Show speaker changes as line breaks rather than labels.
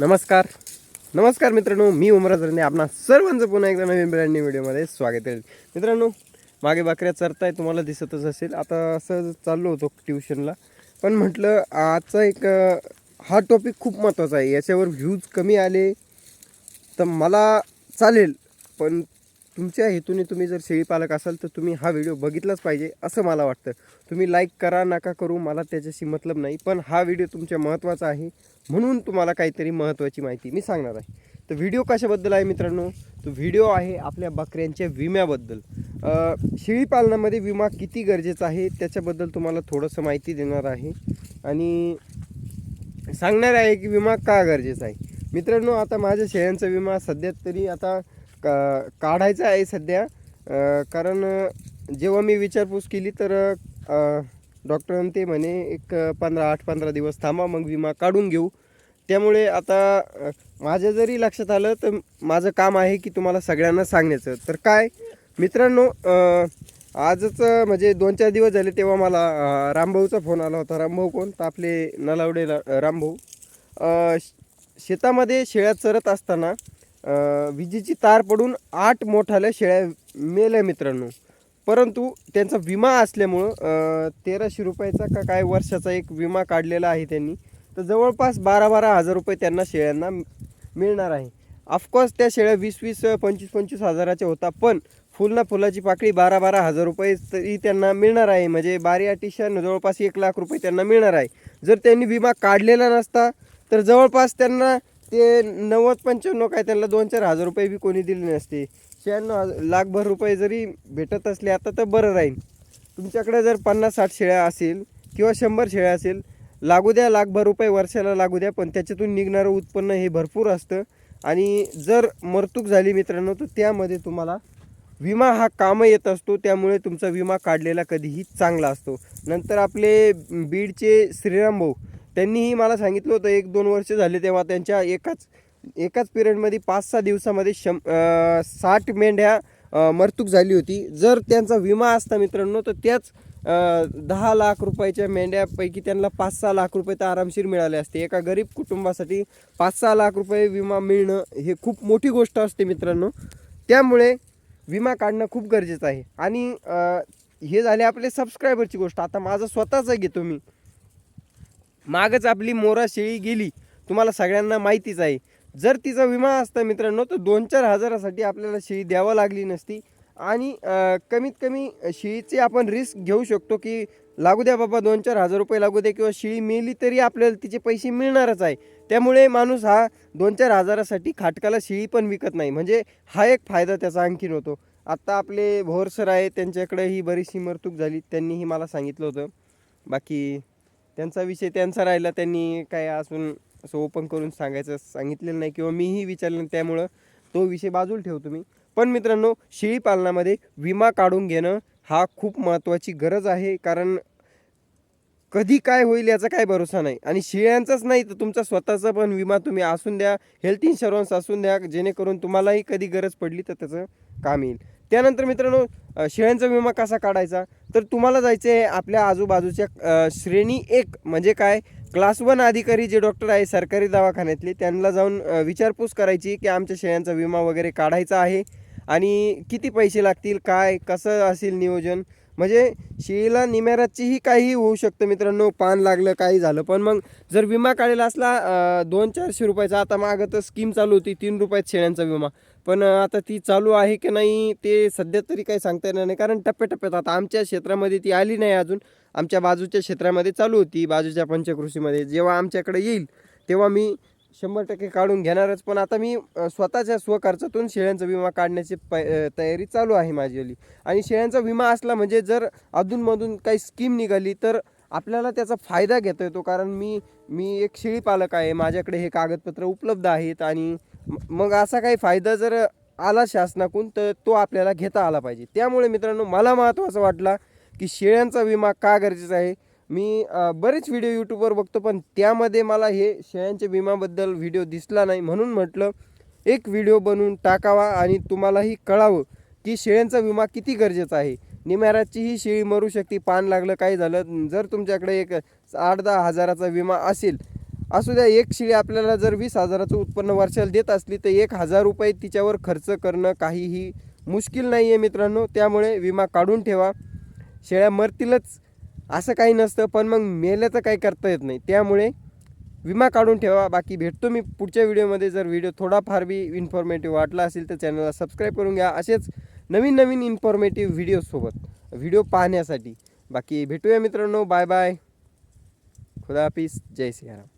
नमस्कार. नमस्कार मित्रांनो मी उमराज रंदे आपणा सर्वांचं पुन्हा एकदा नवीन ब्रँड न्यू व्हिडिओमध्ये स्वागत आहे. मित्रांनो मागे बाकऱ्या चरताय तुम्हाला दिसतच असेल. आता असं चाललो होतो ट्युशनला पण म्हटलं आजचा एक हा टॉपिक खूप महत्त्वाचा आहे. याच्यावर व्ह्यूज कमी आले तर मला चालेल. पण तुमच्या हेतूने तुम्ही जर शेळी पालक असाल तर तुम्ही हा व्हिडिओ बघितलाच पाहिजे असं मला वाटतं. तुम्ही लाईक करा नका करू मला त्याच्याशी मतलब नाही. पण हा व्हिडिओ तुमच्या महत्त्वाचा आहे म्हणून तुम्हाला काहीतरी महत्त्वाची माहिती मी सांगणार आहे. तर व्हिडिओ कशाबद्दल आहे मित्रांनो? तो व्हिडिओ आहे आपल्या बकऱ्यांच्या विम्याबद्दल. शेळी पालनामध्ये विमा किती गरजेचा आहे त्याच्याबद्दल तुम्हाला थोडंसं माहिती देणार आहे. आणि सांगणार आहे की विमा का गरजेचा आहे. मित्रांनो आता माझ्या शेळ्यांचा विमा सध्या तरी आता का काढायचा आहे सध्या. कारण जेव्हा मी विचारपूस केली तर डॉक्टरांनी ते म्हणे एक पंधरा आठ पंधरा दिवस थांबा मग विमा काढून घेऊ. त्यामुळे आता माझ्या जरी लक्षात आलं तर माझं काम आहे की तुम्हाला सगळ्यांना सांगण्याचं. तर काय मित्रांनो आजच म्हणजे दोन चार दिवस झाले तेव्हा मला रामभाऊचा फोन आला होता. रामभाऊ कोण? तर आपले नलावडे रा- रामभाऊ. शेतामध्ये शेळ्या चरत असताना विजेची तार पडून आठ मोठाल्या शेळ्या मेल्या मित्रांनो. परंतु त्यांचा विमा असल्यामुळं तेराशे रुपयाचा का काय वर्षाचा एक विमा काढलेला आहे त्यांनी. तर जवळपास बारा बारा हजार रुपये त्यांना शेळ्यांना मिळणार आहे. ऑफकोर्स त्या शेळ्या वीस वीस पंचवीस पंचवीस हजाराच्या होता पण फुल ना फुलाची पाकळी बारा बारा हजार रुपये तरी त्यांना मिळणार आहे. म्हणजे बारी अटिशन जवळपास एक लाख रुपये त्यांना मिळणार आहे. जर त्यांनी विमा काढलेला नसता तर जवळपास त्यांना ते नव्वद पंच्याण्णव काय त्यांना दोन चार हजार रुपये बी कोणी दिले नसते. शहाण्णव लाखभर रुपये जरी भेटत असले आता तर बरं राहील. तुमच्याकडे जर पन्नास साठ शेळ्या असेल किंवा शंभर शेळ्या असेल लागू द्या लाखभर रुपये वर्षाला लागू द्या पण त्याच्यातून निघणारं उत्पन्न हे भरपूर असतं. आणि जर मरतूक झाली मित्रांनो तर त्यामध्ये तुम्हाला विमा हा काम येत असतो त्यामुळे तुमचा विमा काढलेला कधीही चांगला असतो. नंतर आपले बीडचे श्रीराम भाऊ त्यांनीही मला सांगितलं होतं एक दोन वर्ष झाले तेव्हा त्यांच्या एकाच एकाच पिरियडमध्ये पाच सहा दिवसामध्ये शं साठ मेंढ्या अं, मरतूक झाली होती. जर त्यांचा विमा असता मित्रांनो तर त्याच दहा लाख रुपयाच्या मेंढ्यापैकी त्यांना पाच सहा लाख रुपये तर आरामशीर मिळाले असते. एका गरीब कुटुंबासाठी पाच सहा लाख रुपये विमा मिळणं हे खूप मोठी गोष्ट असते मित्रांनो. त्यामुळे विमा काढणं खूप गरजेचं आहे. आणि हे झाले आपले सबस्क्रायबरची गोष्ट. आता माझं स्वतःचं घेतो मी. मागच आपली मोरा शेळी गेली. तुम्हाला सगळ्यांना माहितीच आहे. जर तिचा विमा असता मित्रांनो तर दोन चार हजारासाठी आपल्याला शेळी द्यावं लागली नसती. आणि कमीत कमी शेळीची आपण रिस्क घेऊ शकतो की लागू द्या बाबा दोन चार हजार रुपये लागू द्या किंवा शेळी मेली तरी आपल्याला तिचे पैसे मिळणारच आहे. त्यामुळे माणूस हा दोन चार हजारासाठी खाटकाला शेळी पण विकत नाही. म्हणजे हा एक फायदा त्याचा आणखीन होतो. आत्ता आपले भोर सर आहे त्यांच्याकडे ही बरीचशी मरतूक झाली त्यांनीही मला सांगितलं होतं. बाकी त्यांचा विषय त्यांचा राहिला त्यांनी काय असून असं ओपन करून सांगायचं सांगितलेलं नाही किंवा मीही विचारलं त्यामुळं तो विषय बाजूला ठेवतो मी. पण मित्रांनो शेळी पालनामध्ये विमा काढून घेणं हा खूप महत्त्वाची गरज आहे कारण कधी काय होईल याचा काय भरोसा नाही. आणि शेळ्यांचाच नाही तर तुमचा स्वतःचा पण विमा तुम्ही असून द्या हेल्थ इन्शुरन्स असून द्या जेणेकरून तुम्हालाही कधी गरज पडली तर त्याचं काम येईल. त्यानंतर मित्रांनो शेळ्यांचा विमा कसा काढायचा? तर तुम्हाला जायचं आहे आपल्या आजूबाजूच्या श्रेणी एक. म्हणजे काय? क्लास वन अधिकारी जे डॉक्टर आहे सरकारी दवाखान्यातले त्यांना जाऊन विचारपूस करायची की आमच्या शेळ्यांचा विमा वगैरे काढायचा आहे आणि किती पैसे लागतील काय कसं असेल नियोजन? म्हणजे शेळीला निमेराचीही काही होऊ शकतं मित्रांनो पान लागलं काही झालं. पण मग जर विमा काढलेला असला दोन चारशे रुपयाचा आता मागं तर स्कीम चालू होती तीन रुपयात शेळ्यांचा विमा. पण आता ती चालू आहे की नाही ते सध्या तरी काही सांगता येणार नाही. कारण टप्प्याटप्प्यात आता आमच्या क्षेत्रामध्ये ती आली नाही अजून. आमच्या बाजूच्या क्षेत्रामध्ये चालू होती बाजूच्या पंचकृषीमध्ये. जेव्हा आमच्याकडे येईल तेव्हा मी शंभर टक्के काढून घेणारच. पण आता मी स्वतःच्या स्वखर्चातून शेळ्यांचा विमा काढण्याची प तयारी चालू आहे माझीवाली आणि शेळ्यांचा विमा असला म्हणजे जर अधूनमधून काही स्कीम निघाली तर आपल्याला त्याचा फायदा घेता येतो. कारण मी मी एक शेळी पालक आहे. माझ्याकडे हे कागदपत्र उपलब्ध आहेत आणि मग असा काही फायदा जर आला शासनाकडून तर तो आपल्याला घेता आला पाहिजे. त्यामुळे मित्रांनो मला महत्त्वाचं वाटला की शेळ्यांचा विमा का गरजेचा आहे? मी बरेच व्हिडिओ यूट्यूबवर बघतो पण त्यामध्ये मला हे शेळ्यांच्या विमाबद्दल व्हिडिओ दिसला नाही म्हणून म्हटलं एक व्हिडिओ बनवून टाकावा आणि तुम्हालाही कळावं की शेळ्यांचा विमा किती गरजेचा आहे. निम्याराची शेळी मरू शकते पान लागलं काही झालं जर तुमच्याकडे एक आठ दहा हजाराचा विमा असेल असू द्या एक शेळी आपल्याला जर वीस हजाराचं उत्पन्न वर्षाला देत असली तर एक हजार रुपये तिच्यावर खर्च करणं काहीही मुश्किल नाही आहे मित्रांनो. त्यामुळे विमा काढून ठेवा. शेळ्या मरतीलच असं काही नसतं पण मग मेल्याचं काही करता येत नाही. त्यामुळे विमा काढून ठेवा. बाकी भेटतो मी पुढच्या व्हिडिओमध्ये. जर व्हिडिओ थोडाफार बी इन्फॉर्मेटिव्ह वाटला असेल तर चॅनलला सबस्क्राईब करून घ्या. असेच नवीन नवीन इन्फॉर्मेटिव्ह व्हिडिओसोबत व्हिडिओ पाहण्यासाठी. बाकी भेटूया मित्रांनो. बाय बाय खुदा हाफिज. जय सियाराम.